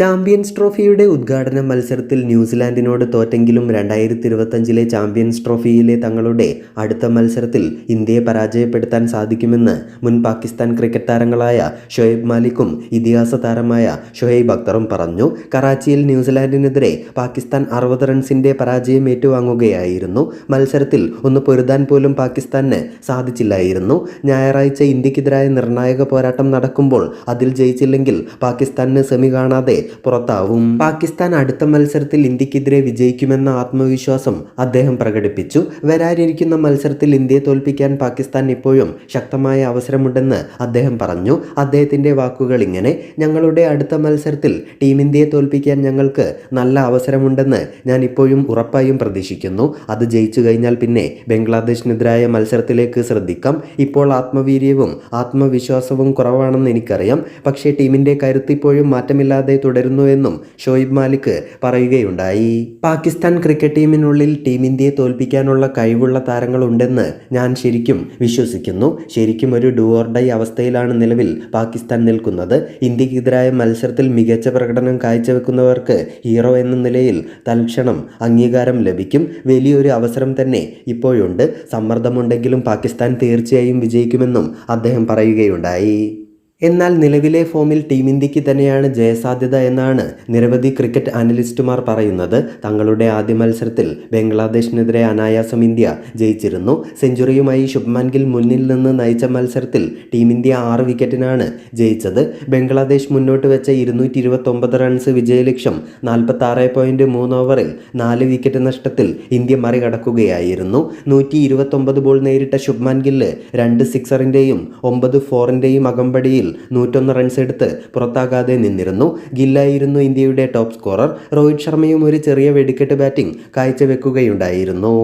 Champions ട്രോഫിയുടെ ഉദ്ഘാടന മത്സരത്തിൽ ന്യൂസിലാൻഡിനോട് തോറ്റെങ്കിലും രണ്ടായിരത്തി ഇരുപത്തഞ്ചിലെ ചാമ്പ്യൻസ് ട്രോഫിയിലെ തങ്ങളുടെ അടുത്ത മത്സരത്തിൽ ഇന്ത്യയെ പരാജയപ്പെടുത്താൻ സാധിക്കുമെന്ന് മുൻ പാകിസ്ഥാൻ ക്രിക്കറ്റ് താരങ്ങളായ ഷൊയബ് മാലിക്കും ഇതിഹാസ താരമായ ഷൊഹൈബ് അക്തറും പറഞ്ഞു. കറാച്ചിയിൽ ന്യൂസിലാൻഡിനെതിരെ പാകിസ്ഥാൻ അറുപത് റൺസിന്റെ പരാജയം ഏറ്റുവാങ്ങുകയായിരുന്നു. മത്സരത്തിൽ ഒന്ന് പൊരുതാൻ പോലും പാകിസ്ഥാന് സാധിച്ചില്ലായിരുന്നു. ഞായറാഴ്ച ഇന്ത്യക്കെതിരായ നിർണായക പോരാട്ടം നടക്കുമ്പോൾ അതിൽ ജയിച്ചില്ലെങ്കിൽ പാകിസ്ഥാന് സെമി കാണാതെ പുറത്താവും. പാകിസ്ഥാൻ അടുത്ത മത്സരത്തിൽ ഇന്ത്യക്കെതിരെ വിജയിക്കുമെന്ന ആത്മവിശ്വാസം അദ്ദേഹം പ്രകടിപ്പിച്ചു. വരാനിരിക്കുന്ന മത്സരത്തിൽ ഇന്ത്യയെ തോൽപ്പിക്കാൻ പാകിസ്ഥാൻ ഇപ്പോഴും ശക്തമായ അവസരമുണ്ടെന്ന് അദ്ദേഹം പറഞ്ഞു. അദ്ദേഹത്തിന്റെ വാക്കുകൾ ഇങ്ങനെ ഞങ്ങളുടെ അടുത്ത മത്സരത്തിൽ ടീം ഇന്ത്യയെ തോൽപ്പിക്കാൻ ഞങ്ങൾക്ക് നല്ല അവസരമുണ്ടെന്ന് ഞാൻ ഇപ്പോഴും ഉറപ്പായും പ്രതീക്ഷിക്കുന്നു. അത് ജയിച്ചു കഴിഞ്ഞാൽ പിന്നെ ബംഗ്ലാദേശിനെതിരായ മത്സരത്തിലേക്ക് ശ്രദ്ധിക്കാം. ഇപ്പോൾ ആത്മവീര്യവും ആത്മവിശ്വാസവും കുറവാണെന്ന് എനിക്കറിയാം. പക്ഷേ ടീമിന്റെ കരുത്തിപ്പോഴും മാറ്റമില്ലാതെ മാറ്റമില്ലാതെ തുടരുന്നുവെന്നും ഷോയിബ് മാലിക് പറയുകയുണ്ടായി. പാകിസ്ഥാൻ ക്രിക്കറ്റ് ടീമിനുള്ളിൽ ടീം ഇന്ത്യയെ തോൽപ്പിക്കാനുള്ള കഴിവുള്ള താരങ്ങളുണ്ടെന്ന് ഞാൻ ശരിക്കും വിശ്വസിക്കുന്നു. ശരിക്കും ഒരു ഡു ഓർ ഡൈ അവസ്ഥയിലാണ് നിലവിൽ പാകിസ്ഥാൻ നിൽക്കുന്നത്. ഇന്ത്യക്കെതിരായ മത്സരത്തിൽ മികച്ച പ്രകടനം കാഴ്ചവെക്കുന്നവർക്ക് ഹീറോ എന്ന നിലയിൽ തൽക്ഷണം അംഗീകാരം ലഭിക്കും. വലിയൊരു അവസരം തന്നെ ഇപ്പോഴുണ്ട്. സമ്മർദ്ദമുണ്ടെങ്കിലും പാകിസ്ഥാൻ തീർച്ചയായും വിജയിക്കുമെന്നും അദ്ദേഹം പറയുകയുണ്ടായി. എന്നാൽ നിലവിലെ ഫോമിൽ ടീം ഇന്ത്യയ്ക്ക് തന്നെയാണ് ജയസാധ്യത എന്നാണ് നിരവധി ക്രിക്കറ്റ് അനലിസ്റ്റുമാർ പറയുന്നത്. തങ്ങളുടെ ആദ്യ മത്സരത്തിൽ ബംഗ്ലാദേശിനെതിരെ അനായാസം ഇന്ത്യ ജയിച്ചിരുന്നു. സെഞ്ചുറിയുമായി ശുഭ്മാൻ ഗിൽ മുന്നിൽ നിന്ന് നയിച്ച മത്സരത്തിൽ ടീം ഇന്ത്യ ആറ് വിക്കറ്റിനാണ് ജയിച്ചത്. ബംഗ്ലാദേശ് മുന്നോട്ട് വെച്ച ഇരുന്നൂറ്റി ഇരുപത്തൊമ്പത് റൺസ് വിജയലക്ഷ്യം നാൽപ്പത്തി ആറ് പോയിന്റ് മൂന്ന് ഓവറിൽ നാല് വിക്കറ്റ് നഷ്ടത്തിൽ ഇന്ത്യ മറികടക്കുകയായിരുന്നു. നൂറ്റി ഇരുപത്തൊമ്പത് ബോൾ നേരിട്ട ശുഭ്മാൻ ഗില്ല് രണ്ട് സിക്സറിന്റെയും ഒമ്പത് ഫോറിന്റെയും അകമ്പടിയിൽ നൂറ്റൊന്ന് റൺസ് എടുത്ത് പുറത്താകാതെ നിന്നിരുന്നു. ഗില്ലായിരുന്നു ഇന്ത്യയുടെ ടോപ്പ് സ്കോറർ രോഹിത് ശർമ്മയും ഒരു ചെറിയ വെടിക്കെട്ട് ബാറ്റിംഗ് കാഴ്ചവെക്കുകയുണ്ടായിരുന്നു.